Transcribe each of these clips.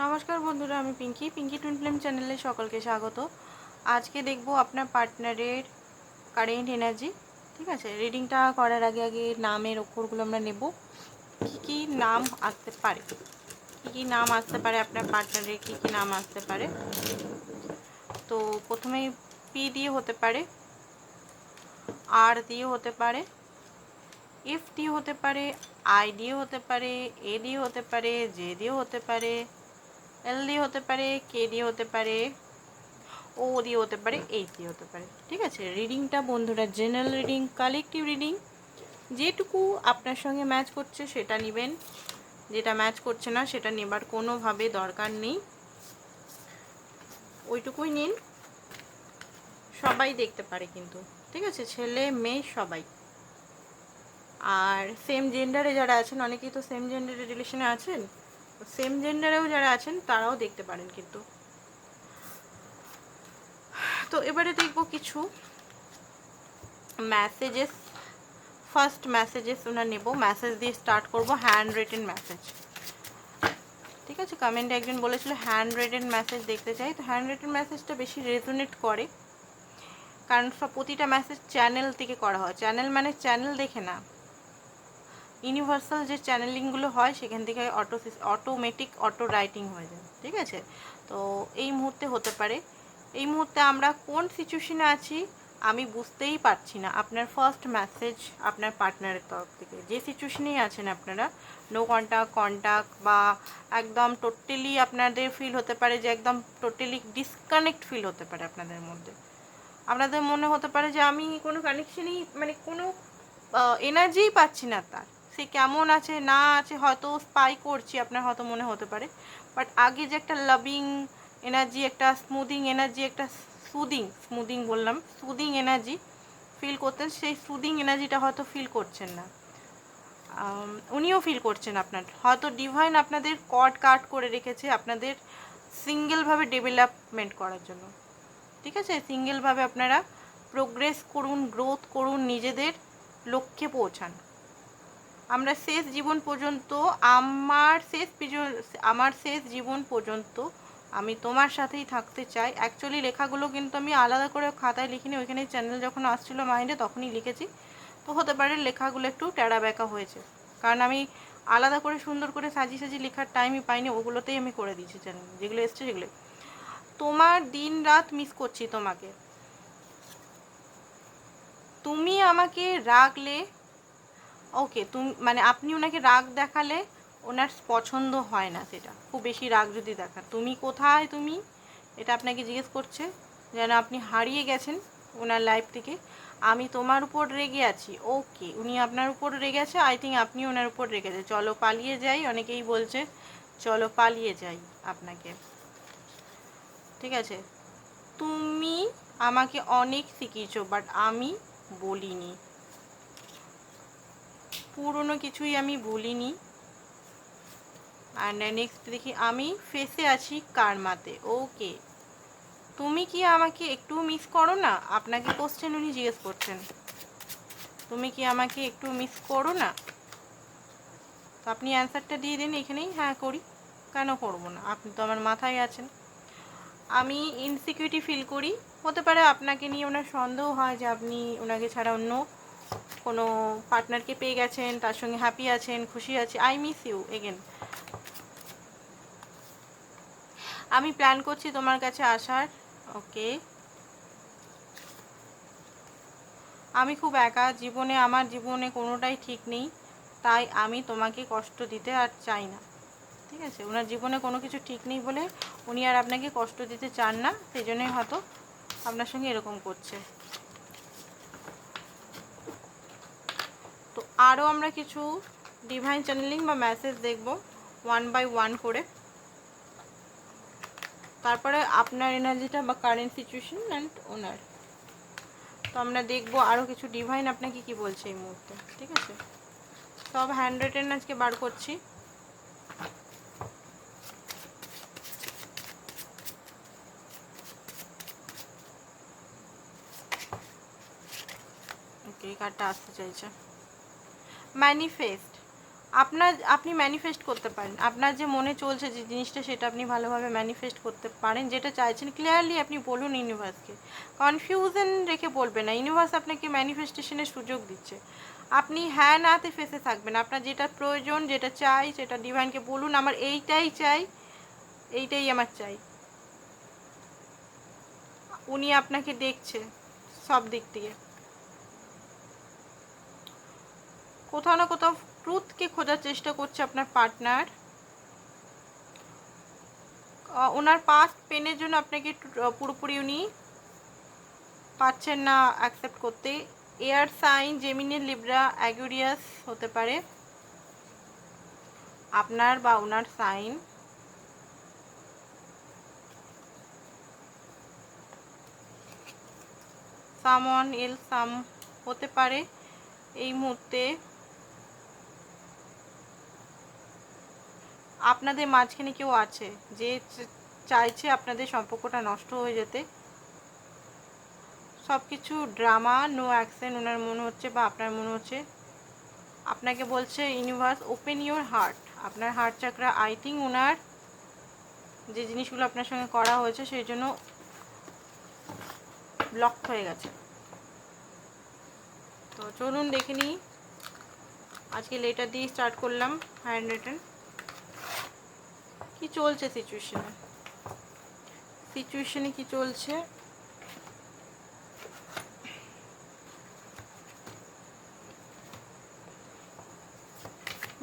নমস্কার বন্ধুরা, আমি পিঙ্কি। পিঙ্কি টুইন ফিল্ম চ্যানেলে সকলকে স্বাগত। আজকে দেখব আপনার পার্টনারের কারেন্ট এনার্জি ঠিক আছে? রিডিংটা করার আগে আগে নামের অক্ষরগুলো আমরা নেব। কী কী নাম আসতে পারে? কী কী নাম আসতে পারে আপনার পার্টনারের কী কী নাম আসতে পারে? তো প্রথমেই পি দিয়ে হতে পারে আর দিয়ে হতে পারে এফ দিয়ে হতে পারে আই দিয়ে হতে পারে এ দিয়ে হতে পারে জে দিয়ে হতে পারে এল দিয়ে হতে পারে কে দিয়ে হতে পারে ও দিয়ে হতে পারে এইচ দিয়ে হতে পারে। ঠিক আছে? রিডিংটা বন্ধুরা জেনারেল রিডিং কালেকটিভ রিডিং যেটুকু আপনার সঙ্গে ম্যাচ করছে সেটা নেবেন। যেটা ম্যাচ করছে না সেটা নেবার কোনোভাবে দরকার নেই। ওইটুকুই নিন। সবাই দেখতে পারে কিন্তু। ঠিক আছে? ছেলে, মেয়ে, সবাই। আর সেম জেন্ডারে যারা আছেন, অনেকেই তো সেম জেন্ডারের রিলেশনে আছেন? সেম জেন্ডারেও যারা আছেন, তারাও দেখতে পারেন কিন্তু। তো এবারে দেখব কিছু মেসেজেস ফার্স্ট মেসেজেস ওনার নেব। মেসেজ দিয়ে স্টার্ট করব হ্যান্ড রিটেন মেসেজ ঠিক আছে কমেন্টে একজন বলেছিল হ্যান্ড রিটেন মেসেজ দেখতে চাই। তো হ্যান্ড রিটেন মেসেজটা বেশি রেজোনেট করে। কারণ সব প্রতিটা মেসেজ চ্যানেল থেকে করা হয়। চ্যানেল মানে চ্যানেল দেখে না। ইউনিভার্সাল যে চ্যানেলিংগুলো হয়, সেখান থেকে অটো অটোমেটিক অটো রাইটিং হয়ে যায়, ঠিক আছে? তো এই মুহূর্তে হতে পারে। এই মুহূর্তে আমরা কোন সিচুয়েশনে আছি, আমি বুঝতেই পারছি না। আপনার ফার্স্ট মেসেজ আপনার পার্টনারের তরফ থেকে। যে সিচুয়েশনেই আছেন আপনারা নো কন্ট্যাক্ট কন্ট্যাক্ট বা একদম টোটালি আপনাদের ফিল হতে পারে যে একদম টোটালি ডিসকানেক্ট ফিল হতে পারে আপনাদের মধ্যে। আপনাদের মনে হতে পারে যে আমি কোনো কানেকশনই মানে কোনো এনার্জিই পাচ্ছি না তার। সে কেমন আছে, না আছে, হয়তো স্পাই করছি, আপনার হয়তো মনে হতে পারে। বাট আগে যে একটা লাভিং এনার্জি একটা স্মুদিং এনার্জি একটা সুদিং স্মুদিং বললাম সুদিং এনার্জি ফিল করতেন, সেই সুদিং এনার্জিটা হয়তো ফিল করছেন না। উনিও ফিল করছেন আপনার। হয়তো ডিভাইন আপনাদের কট কাট করে রেখেছে আপনাদের সিঙ্গেলভাবে ডেভেলপমেন্ট করার জন্য। ঠিক আছে? সিঙ্গেলভাবে আপনারা প্রোগ্রেস করুন গ্রোথ করুন, নিজেদের লক্ষ্যে পৌঁছান। আমরা শেষ জীবন পর্যন্ত, আমার শেষ আমার শেষ জীবন পর্যন্ত আমি তোমার সাথেই থাকতে চাই। অ্যাকচুয়ালি লেখাগুলো কিন্তু আমি আলাদা করে খাতায় লিখিনি। ওইখানে চ্যানেল যখন আসছিল মাইন্ডে, তখনই লিখেছি। তো হতে পারে লেখাগুলো একটু ট্যাড়া ব্যাকা হয়েছে। কারণ আমি আলাদা করে সুন্দর করে সাজিয়ে সাজিয়ে লেখার টাইমই পাইনি। ওগুলোতেই আমি করে দিয়েছি চ্যানেল যেগুলো এসছে সেগুলো তোমার দিন রাত মিস করছি তোমাকে। তুমি আমাকে রাগলে ওকে তুমি মানে আপনি ওনাকে রাগ দেখালে ওনার পছন্দ হয় না সেটা। খুব বেশি রাগ যদি দেখা তুমি কোথায় তুমি? এটা আপনাকে জিজ্ঞেস করছে, যেন আপনি হারিয়ে গেছেন ওনার লাইফ থেকে। আমি তোমার উপর রেগে আছি। ওকে উনি আপনার উপর রেগে আছে আই থিঙ্ক আপনি ওনার উপর রেগে আছে চলো পালিয়ে যাই, অনেকেই বলছে, চলো পালিয়ে যাই আপনাকে। ঠিক আছে? তুমি আমাকে অনেক শিখিয়েছো বাট আমি বলিনি। পুরনো কিছুই আমি বলিনি আর নেক্সট দেখি, আমি ফেসে আছি কারমাতে। ওকে তুমি কি আমাকে একটু মিস করো না? আপনাকে কোশ্চেন উনি জিজ্ঞেস করছেন। তুমি কি আমাকে একটু মিস করো না? তো আপনি অ্যান্সারটা দিয়ে দিন এখানেই। হ্যাঁ করি। কেন করব না? আপনি তো আমার মাথায় আছেন। আমি ইনসিকিউরিটি ফিল করি। হতে পারে আপনাকে নিয়ে ওনার সন্দেহ হয় যে আপনি ওনাকে ছাড়া অন্য কোনো পার্টনারকে পেয়ে গেছেন, তার সঙ্গে হ্যাপি আছেন, খুশি আছে আই মিস ইউ এগেন আমি প্ল্যান করছি তোমার কাছে আসার ওকে আমি খুব একা, জীবনে, আমার জীবনে কোনোটাই ঠিক নেই, তাই আমি তোমাকে কষ্ট দিতে আর চাই না। ঠিক আছে? ওনার জীবনে কোনো কিছু ঠিক নেই বলে উনি আর আপনাকে কষ্ট দিতে চান না, সেই জন্যই হয়তো আপনার সঙ্গে এরকম করছে। আরও আমরা কিছু ডিভাইন চ্যানেলিং বা মেসেজ দেখব ওয়ান বাই ওয়ান করে। তারপরে আপনার এনার্জিটা বা কারেন্ট সিচুয়েশন অ্যান্ড ওনার তো আমরা দেখব আরও কিছু ডিভাইন আপনাকে কি বলছে এই মুহূর্তে, ঠিক আছে? সব হ্যান্ড আজকে বার করছি। কার্ডটা আসতে চাইছে। ম্যানিফেস্ট আপনার, আপনি ম্যানিফেস্ট করতে পারেন। আপনার যে মনে চলছে যে জিনিসটা সেটা আপনি ভালোভাবে ম্যানিফেস্ট করতে পারেন, যেটা চাইছেন ক্লিয়ারলি আপনি বলুন ইউনিভার্সকে কনফিউশন রেখে বলবেন না। ইউনিভার্স আপনাকে ম্যানিফেস্টেশনের সুযোগ দিচ্ছে। আপনি হ্যাঁ নাতে ফেসে থাকবেন। আপনার যেটা প্রয়োজন, যেটা চাই, সেটা ডিভাইনকে বলুন, আমার এইটাই চাই, এইটাই আমার চাই। উনি আপনাকে দেখছে সব দিক থেকে কোথাও না কোথাও ট্রুথকে খোঁজার চেষ্টা করছে আপনার পার্টনার ওনার পাস্ট পেনের জন্য আপনাকে পুরোপুরি উনি পাচ্ছেন না অ্যাকসেপ্ট করতে। Air sign, Gemini, Libra, Aquarius হতে পারে। আপনার বা ওনার সাইন। সামন এল সাম হতে পারে এই মুহূর্তে। আপনাদের মাঝখানে কেউ আছে যে চাইছে আপনাদের সম্পর্কটা নষ্ট হয়ে যেতে? সব কিছু ড্রামা নো অ্যাকশন ওনার মনে হচ্ছে বা আপনার মনে হচ্ছে? আপনাকে বলছে ইউনিভার্স ওপেন ইউর হার্ট আপনার হার্ট চাকরা আই থিঙ্ক ওনার যে জিনিসগুলো আপনার সঙ্গে করা হয়েছে, সেই জন্য ব্লক হয়ে গেছে। তো চলুন দেখে নিই। আজকে লেটার দিয়ে স্টার্ট করলাম হ্যান্ড রিটেন কি চলছে সিচুয়েশনে সিচুয়েশনে কি চলছে?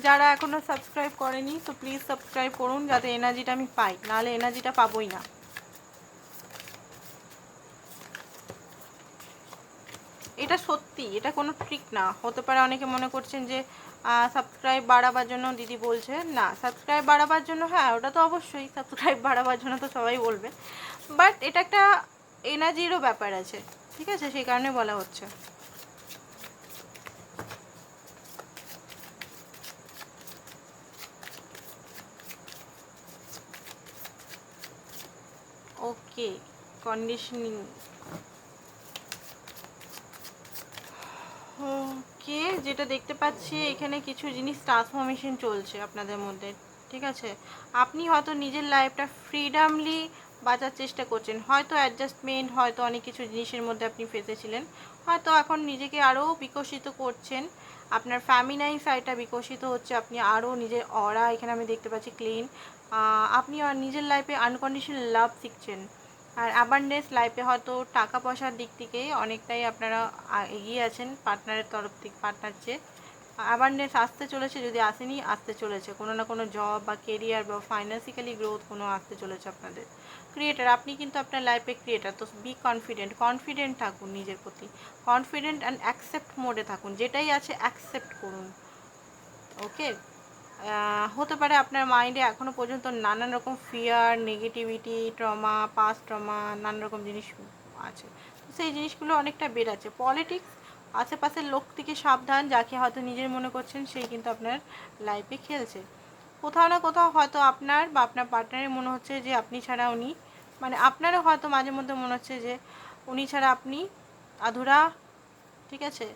যারা এখনও সাবস্ক্রাইব করেনি, তো প্লিজ সাবস্ক্রাইব করুন যাতে এনার্জিটা আমি পাই। নাহলে এনার্জিটা পাবোই না। এটা সত্যি, এটা কোনো ট্রিক না। হতে পারে অনেকে মনে করছেন যে সাবস্ক্রাইব বাড়াবার জন্য দিদি বলছে। না সাবস্ক্রাইব বাড়াবার জন্য হ্যাঁ ওটা তো অবশ্যই সাবস্ক্রাইব বাড়াবার জন্য তো সবাই বলবে। বাট এটা একটা এনার্জিরও ব্যাপার আছে, ঠিক আছে? সেই কারণে বলা হচ্ছে। ওকে কন্ডিশনিং ওকে যেটা দেখতে পাচ্ছি, এখানে কিছু জিনিস ট্রান্সফরমেশন চলছে আপনাদের মধ্যে, ঠিক আছে? আপনি হয়তো নিজের লাইফটা ফ্রিডামলি বাঁচার চেষ্টা করছেন। হয়তো অ্যাডজাস্টমেন্ট হয়তো অনেক কিছু জিনিসের মধ্যে আপনি ফেসেছিলেন। হয়তো এখন নিজেকে আরও বিকশিত করছেন। আপনার ফ্যামিনাইন সাইডটা বিকশিত হচ্ছে, আপনি আরও নিজের অরা এখানে আমি দেখতে পাচ্ছি ক্লিন আপনি নিজের লাইফে আনকন্ডিশনাল লাভ শিখছেন। আর অ্যাবান্ডেন্স লাইফে হয়তো টাকা পয়সার দিক থেকে অনেকটাই আপনারা এগিয়ে আছেন পার্টনারের তরফ থেকে পার্টনার চেয়ে। অ্যাবান্ডেন্স আসতে চলেছে যদি আসেনি, আসতে চলেছে। কোনো না কোনো জব বা কেরিয়ার বা ফাইন্যান্সিক্যালি গ্রোথ কোনো আসতে চলেছে আপনাদের। ক্রিয়েটার আপনি কিন্তু আপনার লাইফে ক্রিয়েটার তো বি কনফিডেন্ট কনফিডেন্ট থাকুন নিজের প্রতি। কনফিডেন্ট অ্যান্ড অ্যাকসেপ্ট মোডে থাকুন। যেটাই আছে অ্যাকসেপ্ট করুন। ওকে হতে পারে আপনার মাইন্ডে এখনও পর্যন্ত নানান রকম fear negativity trauma past trauma নানান রকম জিনিস আছে। তো সেই জিনিসগুলো অনেকটা বেড়াচ্ছে পলিটিক্স আশেপাশের লোক থেকে সাবধান, যাকে হয়তো নিজের মনে করছেন, সেই কিন্তু আপনার লাইফে খেলছে। কোথাও না কোথাও হয়তো আপনার বা আপনার পার্টনারের মনে হচ্ছে যে আপনি ছাড়া উনি মানে আপনারও হয়তো মাঝে মধ্যে মনে হচ্ছে যে উনি ছাড়া আপনি আধুরা, ঠিক আছে?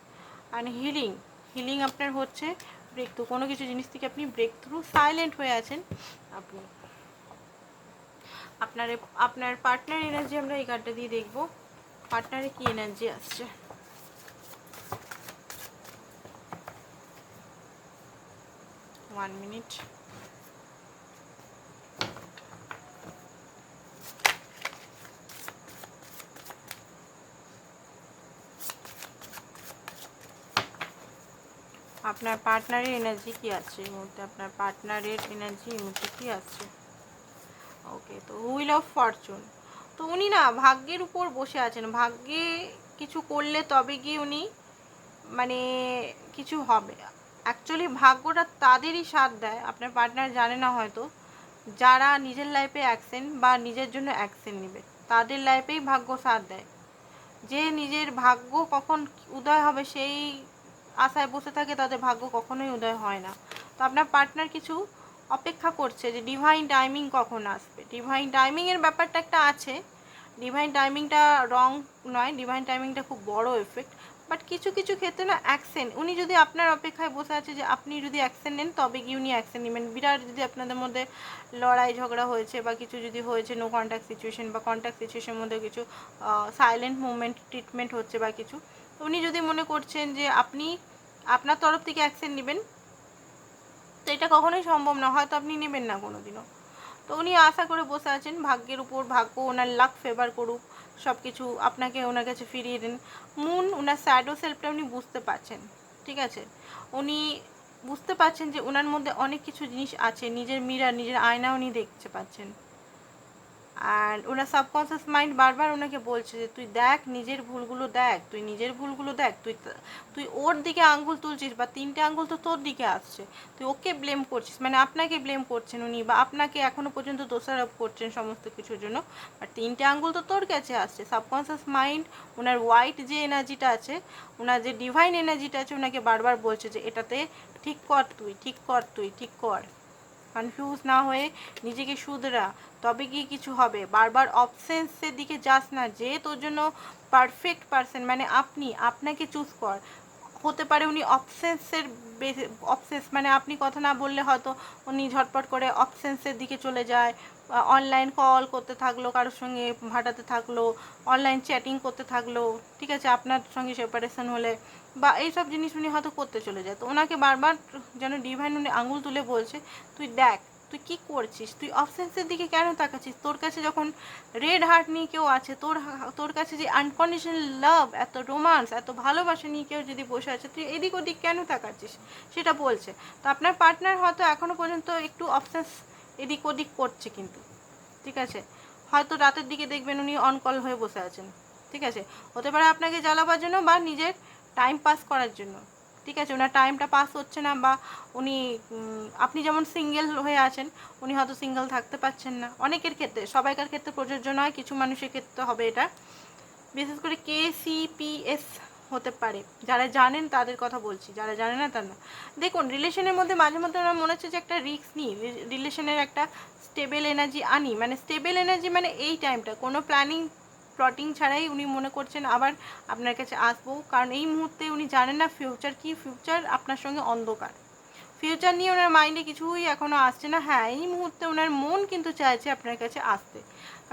আর হিলিং হিলিং আপনার হচ্ছে ব্রেক থ্রু কোনো কিছু জিনিস থেকে আপনি ব্রেক থ্রু সাইলেন্ট হয়ে আছেন, আপনি। আপনার আপনার পার্টনার এনার্জি আমরা এই কার্ডটা দিয়ে দেখব। পার্টনারে কি এনার্জি আসছে? ওয়ান মিনিট আপনার পার্টনারের এনার্জি কি আছে? এই মুহূর্তে আপনার পার্টনারের এনার্জি এই মুহূর্তে কী আছে? ওকে তো হুইল অফ ফরচুন তো উনি না ভাগ্যের উপর বসে আছেন। ভাগ্যে কিছু করলে তবে গিয়ে উনি মানে কিছু হবে। অ্যাকচুয়ালি ভাগ্যটা তাদেরই সাথ দেয়। আপনার পার্টনার জানে না হয়তো। যারা নিজের লাইফে অ্যাকশন বা নিজের জন্য অ্যাকশন নেবে, তাদের লাইফেই ভাগ্য সাথ দেয়। যে নিজের ভাগ্য কখন উদয় হবে, সেই আশায় বসে থাকে তাদের ভাগ্য কখনোই উদয় হয় না। তো আপনার পার্টনার কিছু অপেক্ষা করছে যে ডিভাইন টাইমিং কখন আসবে? ডিভাইন টাইমিংয়ের ব্যাপারটা একটা আছে। ডিভাইন টাইমিংটা রং নয় ডিভাইন টাইমিংটা খুব বড় এফেক্ট বাট কিছু কিছু ক্ষেত্রে না অ্যাকশন উনি যদি আপনার অপেক্ষায় বসে আছে যে আপনি যদি অ্যাকশন নেন, তবে কি উনি অ্যাকশন নেবেন। বিরাট যদি আপনাদের মধ্যে লড়াই ঝগড়া হয়েছে বা কিছু যদি হয়েছে নো কন্ট্যাক্ট সিচুয়েশন বা কন্ট্যাক্ট সিচুয়েশনের মধ্যে কিছু সাইলেন্ট মুভমেন্ট ট্রিটমেন্ট হচ্ছে বা কিছু উনি যদি মনে করছেন যে আপনি আপনার তরফ থেকে অ্যাকশন নেবেন, তো এটা কখনোই সম্ভব না, হয়তো আপনি নেবেন না কোনো দিনও তো উনি আশা করে বসে আছেন, ভাগ্যের উপর ভাগ্য, ওনার লাক ফেভার করুক সব কিছু আপনাকে ওনার কাছে ফিরিয়ে দিন। মুন, ওনার স্যাডো সেলফটা উনি বুঝতে পারছেন, ঠিক আছে? উনি বুঝতে পারছেন যে ওনার মধ্যে অনেক কিছু জিনিস আছে, নিজের মিরার নিজের আয়না উনি দেখতে পাচ্ছেন। আর ওনার সাবকনসিয়াস মাইন্ড বারবার ওনাকে বলছে যে, তুই দেখ, নিজের ভুলগুলো দেখ, তুই নিজের ভুলগুলো দেখ, তুই তুই ওর দিকে আঙ্গুল তুলছিস বা তিনটে আঙ্গুল তো তোর দিকে আসছে, তুই ওকে ব্লেম করছিস মানে আপনাকে ব্লেম করছেন উনি বা আপনাকে এখনও পর্যন্ত দোষারোপ করছেন সমস্ত কিছুর জন্য, আর তিনটে আঙ্গুল তো তোর কাছে আসছে। সাবকনসিয়াস মাইন্ড ওনার হোয়াইট যে এনার্জিটা আছে, ওনার যে ডিভাইন এনার্জিটা আছে, ওনাকে বারবার বলছে যে, এটাতে ঠিক কর তুই, ঠিক কর তুই, ঠিক কর। কনফিউজ না হয়ে নিজেকে শুধরা। তবে কি কিছু হবে। বারবার অপশনসের দিকে যাস না। যে তোর জন্য পারফেক্ট পারসন মানে আপনি, আপনাকে চুজ কর। হতে পারে উনি অপশনসের অপশনস মানে আপনি কথা না বললে হয়তো উনি ঝটপট করে অপশনসের দিকে চলে যায়। অনলাইন কল করতে থাকল, কারোর সঙ্গে ভাটাতে থাকল অনলাইন চ্যাটিং করতে থাকল, ঠিক আছে? আপনার সঙ্গে সেপারেশন হলে বা এইসব জিনিস উনি হয়তো করতে চলে যায়। তো ওনাকে বারবার যেন ডিভাইন উনি আঙুল তুলে বলছে, তুই দেখ, তুই কি করছিস? তুই অপশনসের দিকে কেন তাকাচ্ছিস? তোর কাছে যখন রেড হার্ট নিয়ে কেউ আছে, তোর তোর কাছে যে আনকন্ডিশনাল লাভ এত রোমান্স এত ভালোবাসা নিয়ে কেউ যদি বসে আছে, তুই এদিক ওদিক কেন তাকাচ্ছিস? সেটা বলছে। তো আপনার পার্টনার হয়তো এখনও পর্যন্ত একটু অপশনস এদিক ওদিক করছে কিন্তু। ঠিক আছে? হয়তো রাতের দিকে দেখবেন উনি অন কল হয়ে বসে আছেন। ঠিক আছে? হতে পারে আপনাকে জ্বালাবার জন্য বা নিজের টাইম পাস করার জন্য। ঠিক আছে? ওনার টাইমটা পাস হচ্ছে না বা উনি আপনি যেমন সিঙ্গেল হয়ে আছেন, উনি হয়তো সিঙ্গেল থাকতে পারছেন না। অনেকের ক্ষেত্রে, সবাইকার ক্ষেত্রে প্রযোজ্য নয়, কিছু মানুষের ক্ষেত্রে হবে এটা। বিশেষ করে কে সিপিএস হতে পারে। যারা জানেন তাদের কথা বলছি, যারা জানে না তার না। দেখুন রিলেশনের মধ্যে মাঝে মধ্যে আমার মনে হচ্ছে যে একটা রিস্ক নিই। রিলেশনের একটা স্টেবল এনার্জি আনি। মানে স্টেবল এনার্জি মানে এই টাইমটা কোনো প্ল্যানিং প্লটিং ছাড়াই উনি মনে করছেন আবার আপনার কাছে আসব। কারণ এই মুহূর্তে উনি জানেন না ফিউচার কি। ফিউচার আপনার সঙ্গে অন্ধকার। ফিউচার নিয়ে ওনার মাইন্ডে কিছুই এখনও আসছে না। হ্যাঁ এই মুহূর্তে ওনার মন কিন্তু চাইছে আপনার কাছে আসতে।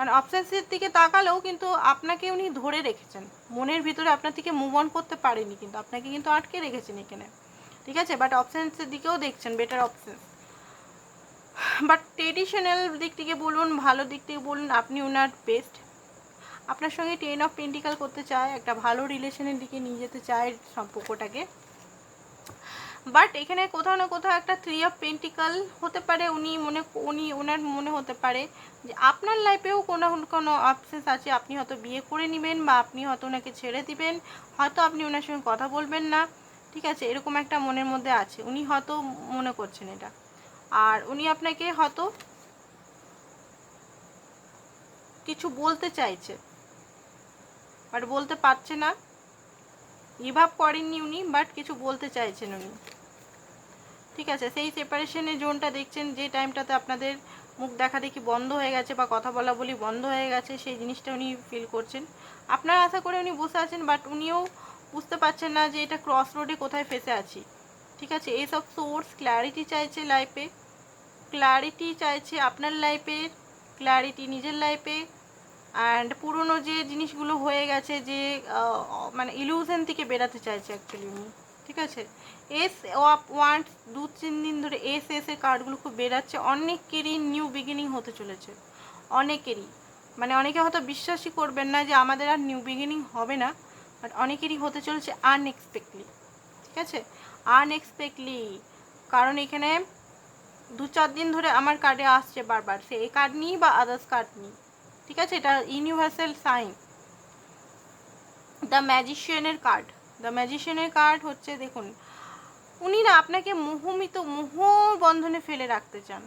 কারণ অপশানসের দিকে তাকালেও কিন্তু আপনাকে উনি ধরে রেখেছেন। মনের ভিতরে আপনার থেকে মুভ অন করতে পারেনি কিন্তু, আপনাকে কিন্তু আটকে রেখেছেন এখানে। ঠিক আছে? বাট অপশানসের দিকেও দেখছেন বেটার অপশান বাট ট্রেডিশনাল দিক থেকে বলুন, ভালো দিক থেকে বলুন, আপনি ওনার বেস্ট আপনার সঙ্গে টেন অফ পেন্টিকাল করতে চায়, একটা ভালো রিলেশনের দিকে নিয়ে যেতে চায় সম্পর্কটাকে। বাট এখানে কোথাও না কোথাও একটা থ্রি অফ পেন্টিকাল হতে পারে। উনি মনে, উনি ওনার মনে হতে পারে যে আপনার লাইফেও কোনো কোনো অপশানস আছে। আপনি হয়তো বিয়ে করে নেবেন বা আপনি হয়তো ওনাকে ছেড়ে দিবেন। হয়তো আপনি ওনার সঙ্গে কথা বলবেন না। ঠিক আছে? এরকম একটা মনের মধ্যে আছে। উনি হয়তো মনে করছেন এটা। আর উনি আপনাকে হয়তো কিছু বলতে চাইছে। বাট বলতে পারছে না। রিভাব করেননি উনি বাট কিছু বলতে চাইছেন উনি। ঠিক আছে, সেই সেপারেশনের জোনটা দেখছেন, যে টাইমটাতে আপনাদের মুখ দেখা দেখি বন্ধ হয়ে গেছে বা কথা বলা বলি বন্ধ হয়ে গেছে, সেই জিনিসটা উনি ফিল করছেন। আপনার আশা করে উনি বসে আছেন বাট উনিও বুঝতে পারছেন না যে এটা ক্রস রোডে কোথায় ফেসে আছি। ঠিক আছে, এইসব সোর্স ক্ল্যারিটি চাইছে লাইফে ক্ল্যারিটি চাইছে আপনার লাইফের ক্ল্যারিটি নিজের লাইফে অ্যান্ড পুরনো যে জিনিসগুলো হয়ে গেছে যে মানে ইলিউশন থেকে বেরাতে চাইছে অ্যাকচুয়ালি উনি, ঠিক আছে? এস ওয়ান দু তিন দিন ধরে এস এস এর কার্ডগুলো খুব বেরাচ্ছে, অনেকেরই নিউ বিগিনিং হতে চলেছে, অনেকেরই। মানে অনেকে হয়তো বিশ্বাসই করবেন না যে আমাদের আর নিউ বিগিনিং হবে না বাট অনেকেরই হতে চলেছে আনএক্সপেক্টলি ঠিক আছে? আনএক্সপেক্টলি কারণ এখানে দু চার দিন ধরে আমার কার্ডে আসছে বারবার, সে এই কার্ড নিই বা আদার্স কার্ড নিই ঠিক আছে? এটা ইউনিভার্সাল সাইন দ্য ম্যাজিশিয়ানের কার্ড দ্য ম্যাজিশিয়ানের কার্ড হচ্ছে, দেখুন, উনি না আপনাকে মোহমিত মোহ বন্ধনে ফেলে রাখতে চান।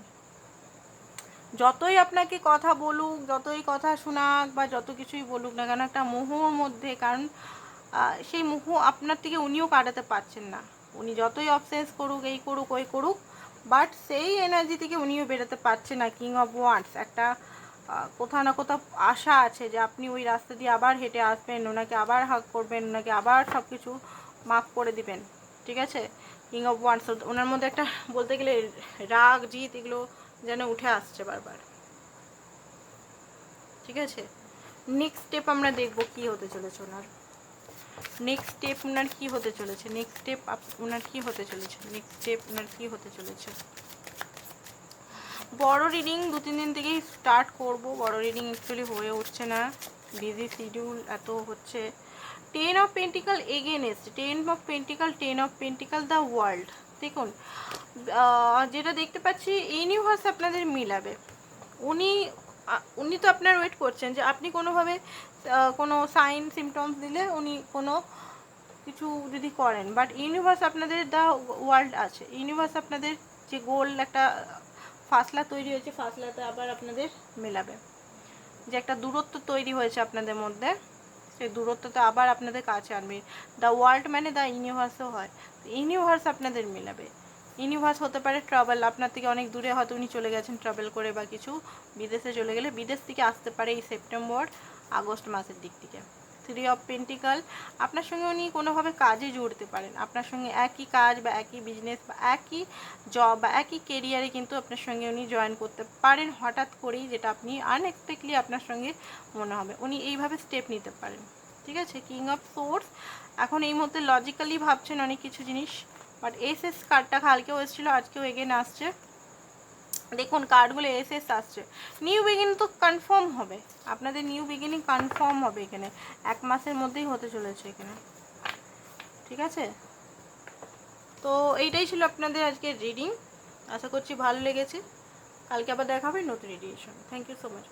যতই আপনাকে কথা বলুক, যতই কথা শোনাক বা যত কিছুই বলুক না কেন, একটা মোহর মধ্যে, কারণ সেই মোহ আপনার থেকে উনিও কাটাতে পারছেন না। উনি যতই অবসেন্স করুক, এই করুক, ওই করুক বাট সেই এনার্জি থেকে উনিও বেরোতে পারছে না। কিং অফ ওয়ান্ডস একটা কোথাও না কোথাও আশা আছে যে আপনি ওই রাস্তা দিয়ে আবার হেঁটে আসবেন, ওনাকে আবার হাক করবেন, ওনাকে আবার সব কিছু মাফ করে দিবেন, ঠিক আছে? কিং অফ ওয়ান্স ওনার মধ্যে একটা বলতে গেলে রাগ, জিত এগুলো যেন উঠে আসছে বারবার। ঠিক আছে? নেক্সট স্টেপ আমরা দেখব কি হতে চলেছে ওনার। নেক্সট স্টেপ ওনার কি হতে চলেছে? নেক্সট স্টেপ ওনার কি হতে চলেছে? নেক্সট স্টেপ ওনার কি হতে চলেছে? বড় রিডিং দু, তিন দিন থেকেই স্টার্ট করব। বড় রিডিং অ্যাকচুয়ালি হয়ে উঠছে না। বিজি শিডিউল এত হচ্ছে। Ten of pentacle against ten of pentacle ten of pentacle the world দেখুন যেটা দেখতে পাচ্ছি ইউনিভার্স আপনাদের মিলাবে। উনি উনি তো আপনার ওয়েট করছেন যে আপনি কোনোভাবে কোনো সাইন সিমটমস দিলে উনি কোনো কিছু যদি করেন। বাট ইউনিভার্স আপনাদের দ্য ওয়ার্ল্ড আছে। ইউনিভার্স আপনাদের যে গোল একটা ফাসলা তৈরি হয়েছে, ফাসলাতে আবার আপনাদের মেলাবে। যে একটা দূরত্ব তৈরি হয়েছে আপনাদের মধ্যে, সেই দূরত্বতে আবার আপনাদের কাছে আনবে। দ্য ওয়ার্ল্ড মানে দ্য ইউনিভার্সও হয়। ইউনিভার্স আপনাদের মেলাবে। ইউনিভার্স হতে পারে ট্রাভেল আপনার থেকে অনেক দূরে হয়তো উনি চলে গেছেন ট্রাভেল করে বা কিছু, বিদেশে চলে গেলে, বিদেশ থেকে আসতে পারে এই সেপ্টেম্বর আগস্ট মাসের দিক থেকে। থ্রি অফ পেন্টিকাল আপনার সঙ্গে উনি কোনোভাবে কাজে জুড়তে পারেন। আপনার সঙ্গে একই কাজ বা একই বিজনেস বা একই জব বা একই কেরিয়ারে কিন্তু আপনার সঙ্গে উনি জয়েন করতে পারেন। হঠাৎ করেই যেটা আপনি আনএক্সপেক্টলি আপনার সঙ্গে মনে হবে। উনি এইভাবে স্টেপ নিতে পারেন। ঠিক আছে? কিং অফ সোর্স এখন এই মুহূর্তে লজিক্যালি ভাবছেন অনেক কিছু জিনিস। বাট এস এস কার্ডটা কালকেও এসেছিল, আজকেও এগেন আসছে। দেখুন কার্ডগুলো এস এস আসছে। নিউ বিগিন তো কনফার্ম হবে। আপনাদের নিউ বিগিনিং কনফার্ম হবে এখানে। এক মাসের মধ্যেই হতে চলেছে এখানে। ঠিক আছে? তো এইটাই ছিল আপনাদের আজকে রিডিং আশা করছি ভালো লেগেছে। কালকে আবার দেখা নতুন radiation thank you so much